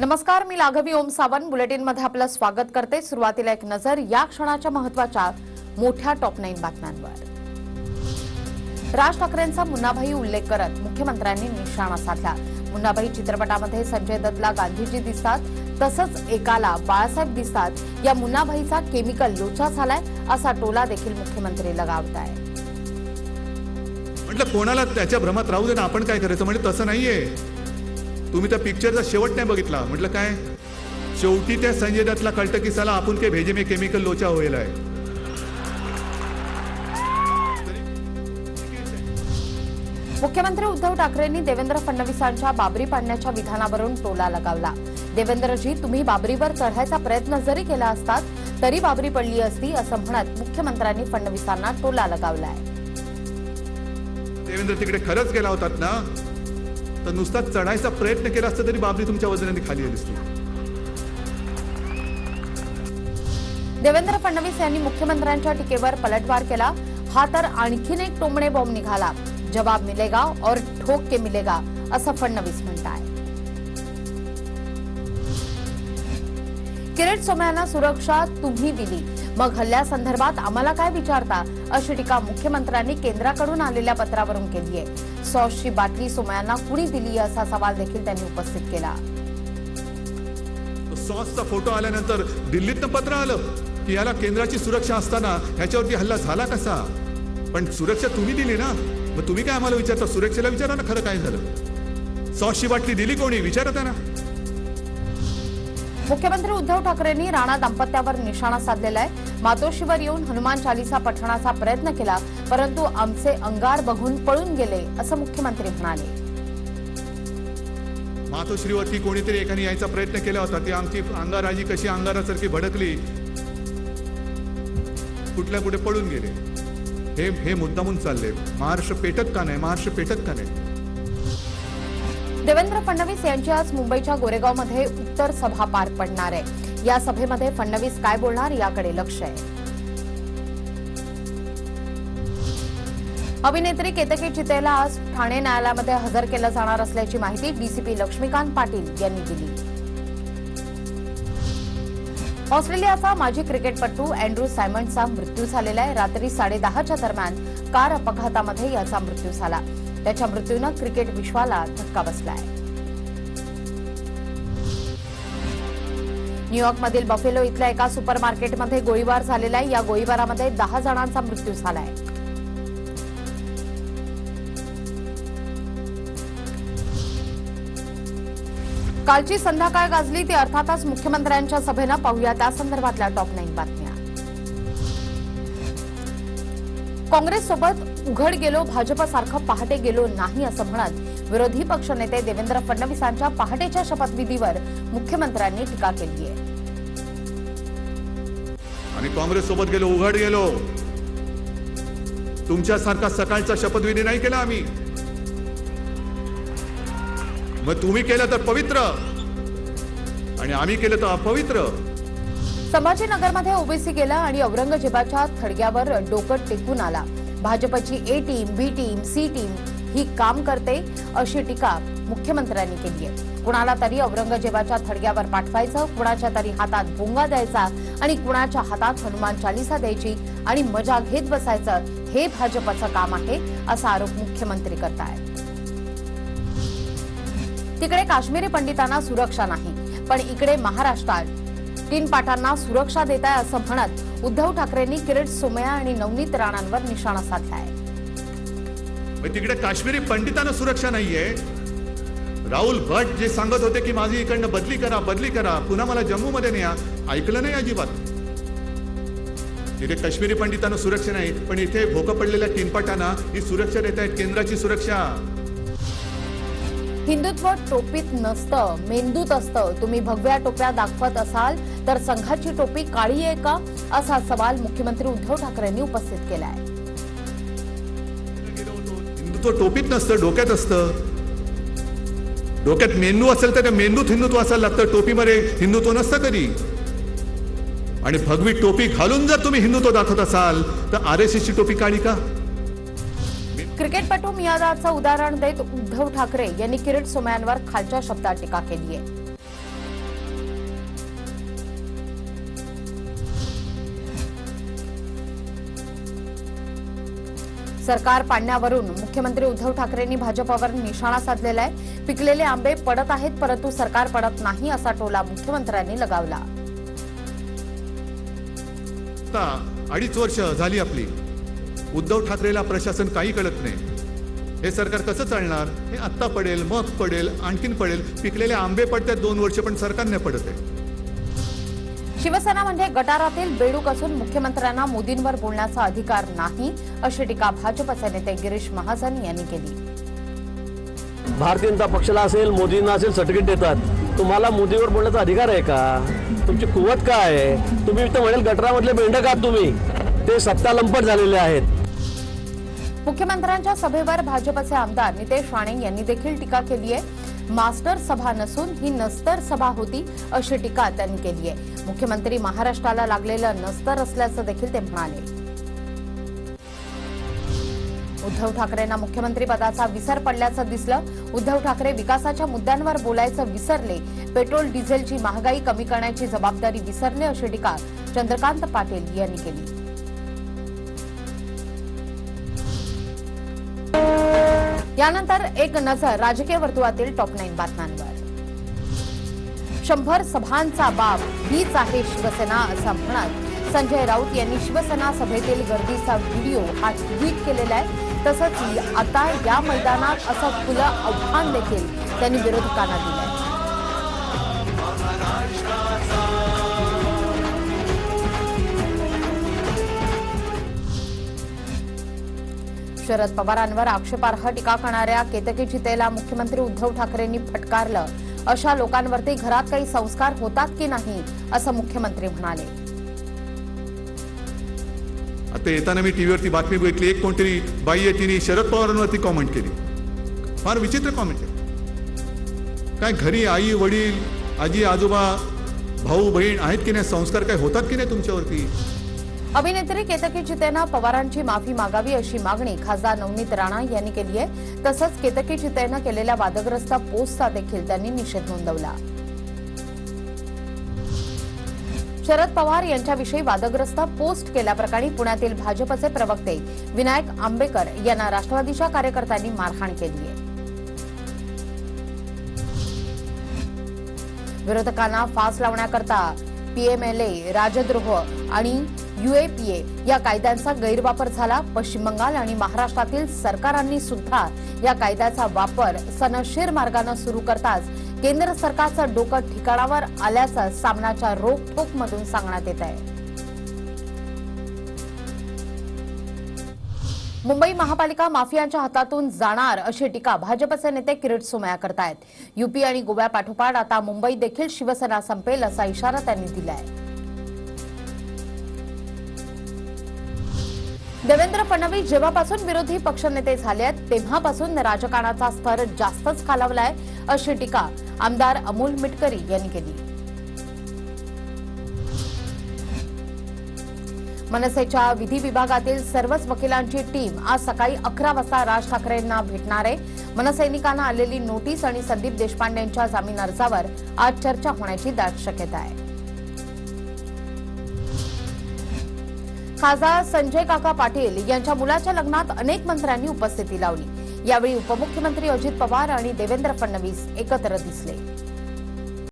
नमस्कार मी लाघवी ओम सावंत. बुलेटिनमध्ये आपलं स्वागत करते. सुरुवातीला एक नजर या क्षणाच्या महत्त्वाच्या मोठ्या टॉप नाईन बातम्यांवर. राज ठाकरेंचा मुन्नाभाई उल्लेख करत मुख्यमंत्र्यांनी निशाणा साधला. मुन्नाभाई चित्रपटामध्ये संजय दत्तला गांधीजी दिसतात तसंच एकाला बाळासाहेब दिसतात. या मुन्नाभाईचा केमिकल लोचा झालाय असा टोला देखील मुख्यमंत्री लगावत आहे म्हटलं कोणाला त्याच्या भ्रमात राहू दे ना आपण काय करायचं? म्हणजे तसं नाहीये. तुम्ही त्या पिक्चरचा शेवट नाही बघितला. म्हटलं काय? शेवटी त्या संजय दत्तला कळतं की साला आपण काही भेजे में केमिकल लोचा होईल आहे. मुख्यमंत्री उद्धव ठाकरेंनी देवेंद्र फडणवीसांच्या बाबरी पाडण्याच्या विधानावरून टोला लगावला. देवेंद्रजी तुम्ही बाबरीवर चढायचा प्रयत्न जरी केला असतात तरी बाबरी पडली असती असं म्हणत मुख्यमंत्र्यांनी फडणवीसांना टोला लगावलाय. देवेंद्र तिकडे खरंच गेला होतात ना? तर नुसता चढायचा प्रयत्न केला असता तरी बाबरी तुमच्या वजनाने खाली आली असती. देवेंद्र फडणवीस यांनी मुख्यमंत्र्यांच्या टीकेवर पलटवार केला. हा तर आणखीन एक टोमणे बॉम्ब निघाला. जवाब मिलेगा और ठोक के मिलेगा असं फडणवीस म्हणताय. किरीट सोमयांना सुरक्षा तुम्ही दिली. मग हल्ल्यासंदर्भात आम्हाला काय विचारता? अशी टीका मुख्यमंत्र्यांनी केंद्राकडून आलेल्या पत्रावरून केली आहे सॉसची बाटली सोमयांना कुणी दिली असा सवाल देखील त्यांनी उपस्थित केला. सॉसचा फोटो आल्यानंतर दिल्लीतनं पत्र आलं की याला केंद्राची सुरक्षा असताना ह्याच्यावरती हल्ला झाला कसा? पण सुरक्षा तुम्ही दिली ना? मग तुम्ही काय आम्हाला विचारता? सुरक्षेला विचारा ना खरं काय झालं? सॉसची बाटली दिली कोणी? विचारा ना मुख्यमंत्री उद्धव ठाकरेंनी राणा दाम्पत्यावर निशाणा साधलेला आहे. मातोश्रीवर येऊन हनुमान चालिसा पठणाचा प्रयत्न केला परंतु आमचे अंगार बघून पळून गेले असं मुख्यमंत्री म्हणाले. मातोश्रीवरती कोणीतरी एकाने यायचा प्रयत्न केला होता. ती आमची अंगाराजी कशी अंगारासारखी भडकली कुठल्या कुठे पळून गेले. हे हे मुद्दामून चालले. महाराष्ट्र पेटत का नाही? महाराष्ट्र पेटत का नाही? देवेंद्र फडणवीस यांची आज मुंबईच्या गोरेगावमध्ये उत्तर सभा पार पडणार आहे. या सभेमध्ये फडणवीस काय बोलणार याकडे लक्ष आहे. अभिनेत्री केतकी चितेला आज ठाणे न्यायालयामध्ये हजर केलं जाणार असल्याची माहिती डीसीपी लक्ष्मीकांत पाटील यांनी दिली. ऑस्ट्रेलियाचा माजी क्रिकेटपटू अँड्रू सायमंडचा मृत्यू झालेला आहे. रात्री साडेदहाच्या दरम्यान कार अपघातामध्ये याचा मृत्यू झाला. त्याच्या मृत्यूनं क्रिकेट विश्वाला धक्का बसलाय. न्यूयॉर्कमधील बफेलो इथल्या एका सुपर मार्केटमध्ये गोळीबार झालेला आहे. या गोळीबारामध्ये दहा जणांचा मृत्यू झालाय. कालची संध्याकाळ गाजली ती अर्थातच मुख्यमंत्र्यांच्या सभेनं पाहूया. त्या संदर्भातल्या टॉप नाईन बातम्या. काँग्रेससोबत उघड गेलो भाजपसारखं पहाटे गेलो नाही असं म्हणत विरोधी पक्षनेते देवेंद्र फडणवीसांच्या पहाटेच्या शपथविधीवर मुख्यमंत्र्यांनी टीका केली आहे. आणि काँग्रेस सोबत गेलो उघड गेलो. तुमच्यासारखा सकाळचा शपथविधी नाही केला आम्ही. मग तुम्ही केलं तर पवित्र. आणि आम्ही केलं तर अपवित्र. संभाजीनगरमध्ये ओबीसी गेला आणि औरंगजेबाच्या थडग्यावर डोकं टेकून आला. भाजपची A team B team C team ही काम करते अशी टीका मुख्यमंत्र्यांनी केली आहे. कुणाला तरी औरंगजेबाच्या थडग्यावर पाठवायचं कुणाच्या तरी हातात भोंगा द्यायचा आणि कुणाच्या हातात हनुमान चालिसा द्यायची आणि मजा घेत बसायचं हे भाजपचं काम आहे असा आरोप मुख्यमंत्री करतायत. तिकडे काश्मीरी पंडितांना सुरक्षा नाही पण इकडे महाराष्ट्रात पाटांना सुरक्षा देत आहे असं म्हणत उद्धव ठाकरेंनी किरीट सोमया आणि नवनीत राणांवर निशाणा साधलाय. तिकडे काश्मीरी पंडितांना सुरक्षा नाहीये. राहुल भट जे सांगत होते की माझी इकडनं बदली करा बदली करा पुन्हा मला जम्मू मध्ये न्या ऐकलं नाही अजिबात. तिथे काश्मीरी पंडितांना सुरक्षा नाही पण इथे भोकं पडलेल्या टिनपाटांना ही सुरक्षा देत आहेत केंद्राची सुरक्षा. हिंदुत्व टोपीत नसतं मेंदूत असतं. तुम्ही भगव्या टोप्या दाखवत असाल तर संघाची टोपी काळी आहे का? असा सवाल मुख्यमंत्री उद्धव ठाकरेंनी उपस्थित केलाय. हिंदुत्व टोपीत नसतं डोक्यात असतं. डोक्यात मेंदू असेल तर त्या मेंदूत हिंदुत्व असायला लागतं. टोपीमध्ये हिंदुत्व नसतं कधी. आणि भगवी टोपी घालून जर तुम्ही हिंदुत्व दाखवत असाल तर आर एस ची टोपी काढी का? क्रिकेटपटू मियादाचं उदाहरण देत उद्धव ठाकरे यांनी किरीट सोमयांवर खालच्या शब्दात टीका केली आहे. सरकार पाडण्यावरून मुख्यमंत्री उद्धव ठाकरेंनी भाजपावर निशाणा साधलेला आहे. पिकलेले आंबे पडत आहेत परंतु सरकार पडत नाही असा टोला मुख्यमंत्र्यांनी लगावला. अडीच वर्ष झाली आपली. उद्धव ठाकरेला प्रशासन काही कळत नाही. हे सरकार कसं चालणार? हे आत्ता पडेल मग पडेल आणखीन पडेल. पिकलेले आंबे पडतात दोन वर्ष पण सरकार नाही पडत आहे. शिवसेना म्हणजे गटारातील बेडूक असून मुख्यमंत्र्यांना मोदींवर बोलण्याचा अधिकार नाही अशी टीका भाजपचे नेते गिरीश महाजन यांनी केली. भारतीय जनता पक्षाला असेल मोदींना असेल सर्टिफिकेट देतात. तुम्हाला मोदीवर बोलण्याचा अधिकार आहे का? तुमची कुवत काय आहे? तुम्ही तर म्हणेल गटरामधले बेंडक आहात तुम्ही. ते सत्ता लंपट झालेले आहेत. मुख्यमंत्र्यांच्या सभेवर भाजपचे आमदार नितेश राणे यांनी देखील टीका केली आहे. मास्टर सभा नसून ही नस्तर सभा होती अशी टीका त्यांनी केली आहे. मुख्यमंत्री महाराष्ट्राला लागलेलं नस्तर असल्याचं देखील ते म्हणाले. उद्धव ठाकरेंना मुख्यमंत्री पदाचा विसर पडल्याचं दिसलं. उद्धव ठाकरे विकासाच्या मुद्द्यांवर बोलायचं विसरले. पेट्रोल डिझेलची महागाई कमी करण्याची जबाबदारी विसरले अशी टीका चंद्रकांत पाटील यांनी केली. यानंतर एक नजर राजकीय वर्तुळातील टॉप नाईन बातम्यांवर. शंभर सभांचा बाब हीच आहे शिवसेना असं म्हणत संजय राऊत यांनी शिवसेना सभेतील गर्दीचा व्हिडिओ हा ट्विट केलेला आहे. तसंच आता या मैदानात असं खुलं आव्हान देखील त्यांनी विरोधकांना दिलं शरद पवारांवर आक्षेपार्ह टीका करणाऱ्या केतकी चितेला मुख्यमंत्री उद्धव ठाकरेंनी फटकारलं. अशा लोकांवरती घरात काही संस्कार होतात की नाही असं मुख्यमंत्री म्हणाले. आता येताना मी टीव्हीवरती बातमी बघितली एक कोणतरी बाई आहे तिने शरद पवारांवरती कॉमेंट केली. फार विचित्र कॉमेंट केली काय घरी आई वडील आजी आजोबा भाऊ बहीण आहेत की नाही संस्कार काय होतात की नाही तुमच्यावरती? अभिनेत्री केतकी चितेना पवारांची माफी मागावी अशी मागणी खासदार नवनीत राणा यांनी केली आहे. तसंच केतकी चितेनं केलेल्या वादग्रस्त पोस्टचा देखील त्यांनी निषेध नोंदवला. शरद पवार यांच्याविषयी वादग्रस्त पोस्ट केल्याप्रकरणी पुण्यातील भाजपचे प्रवक्ते विनायक आंबेकर यांना राष्ट्रवादीच्या कार्यकर्त्यांनी मारहाण केली आहे. विरोधकांना फास लावण्याकरता पीएमएलए राजद्रोह आणि युएपीए या कायद्यांचा गैरवापर झाला. पश्चिम बंगाल आणि महाराष्ट्रातील सरकारांनी सुद्धा या कायद्याचा वापर सनशीर मार्गानं सुरू करताच केंद्र सरकारचं डोकं ठिकाणावर आल्याचं सामनाच्या रोखोकमधून सांगण्यात येत आहे. मुंबई महापालिका माफियांच्या हातातून जाणार अशी टीका भाजपचे नेते किरीट सोमया करतायत. युपी आणि गोव्या पाठोपाठ आता मुंबईत देखील शिवसेना संपेल असा इशारा त्यांनी दिला आहे देवेंद्र फडणवीस जेव्हापासून विरोधी पक्षनेते झाले आहेत तेव्हापासून राजकारणाचा स्तर जास्तच खालावलाय अशी टीका आमदार अमोल मिटकरी यांनी केली. मनसेच्या विधी विभागातील सर्वच वकिलांची टीम आज सकाळी अकरा वाजता राज ठाकरेंना भेटणार आहे. मनसैनिकांना आलेली नोटीस आणि संदीप देशपांडेंच्या जामीन अर्जावर आज चर्चा होण्याची दाट शक्यता आहे. खासदार संजय काका पाटील यांच्या मुलाच्या लग्नात अनेक मंत्र्यांनी उपस्थिती लावली. यावेळी उपमुख्यमंत्री अजित पवार आणि देवेंद्र फडणवीस एकत्र दिसले.